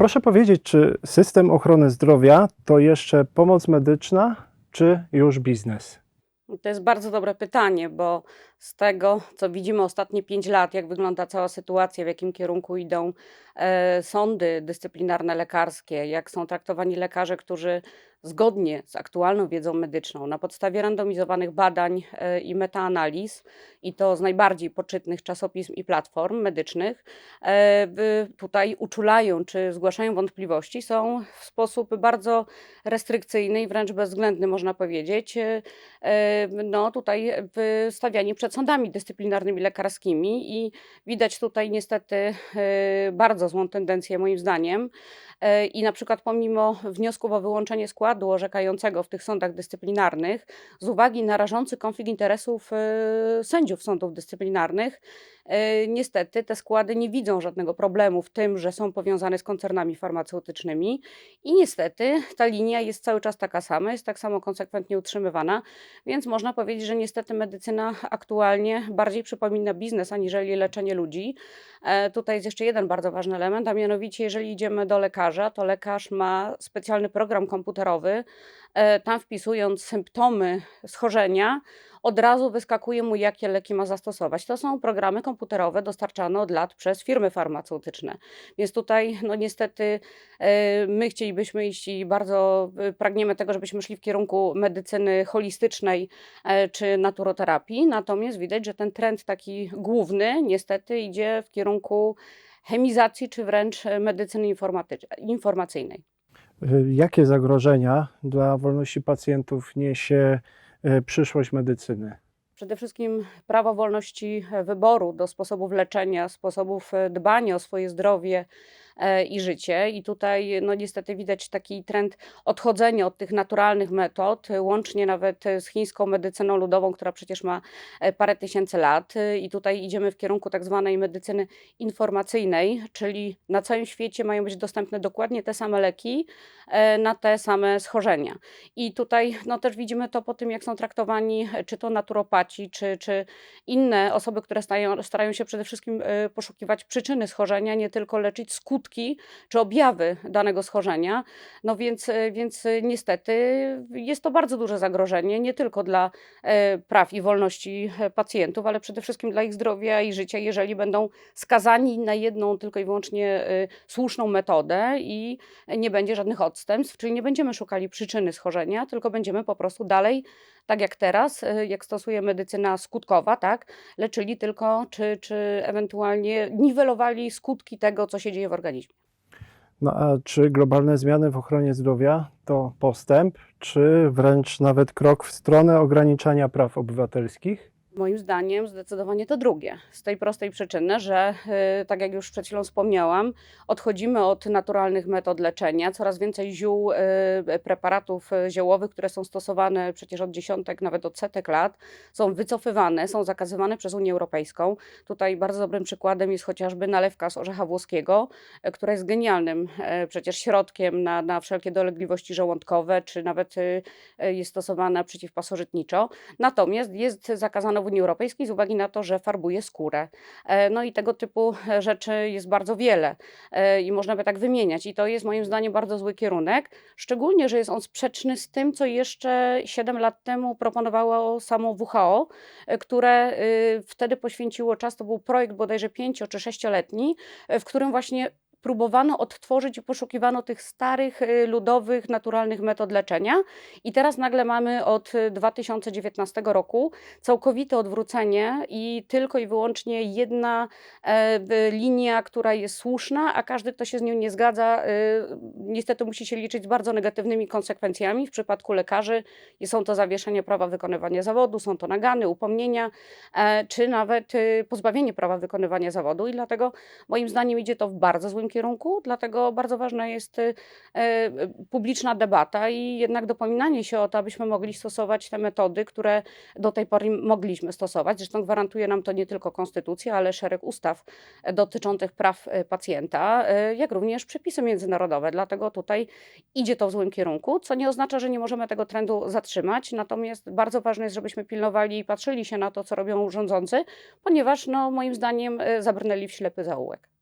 Proszę powiedzieć, czy system ochrony zdrowia to jeszcze pomoc medyczna, czy już biznes? To jest bardzo dobre pytanie, bo z tego, co widzimy ostatnie 5 lat, jak wygląda cała sytuacja, w jakim kierunku idą e, sądy dyscyplinarne lekarskie, jak są traktowani lekarze, którzy zgodnie z aktualną wiedzą medyczną, na podstawie randomizowanych badań e, i metaanaliz, i to z najbardziej poczytnych czasopism i platform medycznych, e, tutaj uczulają czy zgłaszają wątpliwości, są w sposób bardzo restrykcyjny i wręcz bezwzględny, można powiedzieć, e, no tutaj wystawiani przed sądami dyscyplinarnymi lekarskimi i widać tutaj niestety e, bardzo złą tendencję moim zdaniem. E, I na przykład pomimo wniosków o wyłączenie składu orzekającego w tych sądach dyscyplinarnych, z uwagi na rażący konflikt interesów e, sędziów sądów dyscyplinarnych, niestety te składy nie widzą żadnego problemu w tym, że są powiązane z koncernami farmaceutycznymi i niestety ta linia jest cały czas taka sama, jest tak samo konsekwentnie utrzymywana, więc można powiedzieć, że niestety medycyna aktualnie bardziej przypomina biznes aniżeli leczenie ludzi. E, Tutaj jest jeszcze jeden bardzo ważny element, a mianowicie jeżeli idziemy do lekarza, to lekarz ma specjalny program komputerowy, e, tam wpisując symptomy schorzenia, od razu wyskakuje mu, jakie leki ma zastosować. To są programy komputerowe dostarczane od lat przez firmy farmaceutyczne. Więc tutaj, no niestety, e, my chcielibyśmy iść i bardzo e, pragniemy tego, żebyśmy szli w kierunku medycyny holistycznej e, czy naturoterapii. Natomiast widać, że ten trend taki główny niestety idzie w kierunku chemizacji czy wręcz medycyny informacyjnej. Jakie zagrożenia dla wolności pacjentów niesie przyszłość medycyny? Przede wszystkim prawo wolności e, wyboru do sposobów leczenia, sposobów e, dbania o swoje zdrowie e, i życie. I tutaj no niestety widać taki trend odchodzenia od tych naturalnych metod, łącznie nawet z chińską medycyną ludową, która przecież ma parę tysięcy lat. I tutaj idziemy w kierunku tak zwanej medycyny informacyjnej, czyli na całym świecie mają być dostępne dokładnie te same leki na te same schorzenia. I tutaj no, też widzimy to po tym, jak są traktowani czy to naturopaci, czy, czy inne osoby, które stają, starają się przede wszystkim e, poszukiwać przyczyny schorzenia, nie tylko leczyć skutki czy objawy danego schorzenia. No więc, e, więc e, niestety jest to bardzo duże zagrożenie, nie tylko dla praw i wolności pacjentów, ale przede wszystkim dla ich zdrowia i życia, jeżeli będą skazani na jedną tylko i wyłącznie słuszną metodę i nie będzie żadnych odstępstw, czyli nie będziemy szukali przyczyny schorzenia, tylko będziemy po prostu dalej, tak jak teraz, y, jak stosuje medycyna skutkowa, tak, leczyli tylko, czy, czy ewentualnie niwelowali skutki tego, co się dzieje w organizmie. No a czy globalne zmiany w ochronie zdrowia to postęp, czy wręcz nawet krok w stronę ograniczania praw obywatelskich? Moim zdaniem zdecydowanie to drugie. Z tej prostej przyczyny, że y, tak jak już przed chwilą wspomniałam, odchodzimy od naturalnych metod leczenia. Coraz więcej ziół, y, preparatów y, ziołowych, które są stosowane przecież od dziesiątek, nawet od setek lat, są wycofywane, są zakazywane przez Unię Europejską. Tutaj bardzo dobrym przykładem jest chociażby nalewka z orzecha włoskiego, która jest genialnym przecież środkiem na, na wszelkie dolegliwości żołądkowe, czy nawet jest stosowana przeciwpasożytniczo. Natomiast jest zakazana w Unii Europejskiej z uwagi na to, że farbuje skórę. E, No i tego typu e, rzeczy jest bardzo wiele e, i można by tak wymieniać. I to jest moim zdaniem bardzo zły kierunek, szczególnie, że jest on sprzeczny z tym, co jeszcze 7 lat temu proponowało samo WHO, które y, wtedy poświęciło czas, to był projekt bodajże 5 czy 6-letni, w którym właśnie próbowano odtworzyć i poszukiwano tych starych, y, ludowych, naturalnych metod leczenia. I teraz nagle mamy od y, 2019 roku całkowite odwrócenie i tylko i wyłącznie jedna e, linia, która jest słuszna, a każdy, kto się z nią nie zgadza, y, niestety musi się liczyć z bardzo negatywnymi konsekwencjami. W przypadku lekarzy są to zawieszenie prawa wykonywania zawodu, są to nagany, upomnienia, e, czy nawet y, pozbawienie prawa wykonywania zawodu. I dlatego moim zdaniem idzie to w bardzo złym kierunku, dlatego bardzo ważna jest y, e, publiczna debata i jednak dopominanie się o to, abyśmy mogli stosować te metody, które do tej pory mogliśmy stosować. Zresztą gwarantuje nam to nie tylko konstytucja, ale szereg ustaw dotyczących praw e, pacjenta, e, jak również przepisy międzynarodowe. Dlatego tutaj idzie to w złym kierunku, co nie oznacza, że nie możemy tego trendu zatrzymać. Natomiast bardzo ważne jest, żebyśmy pilnowali i patrzyli się na to, co robią rządzący, ponieważ no, moim zdaniem zabrnęli w ślepy zaułek.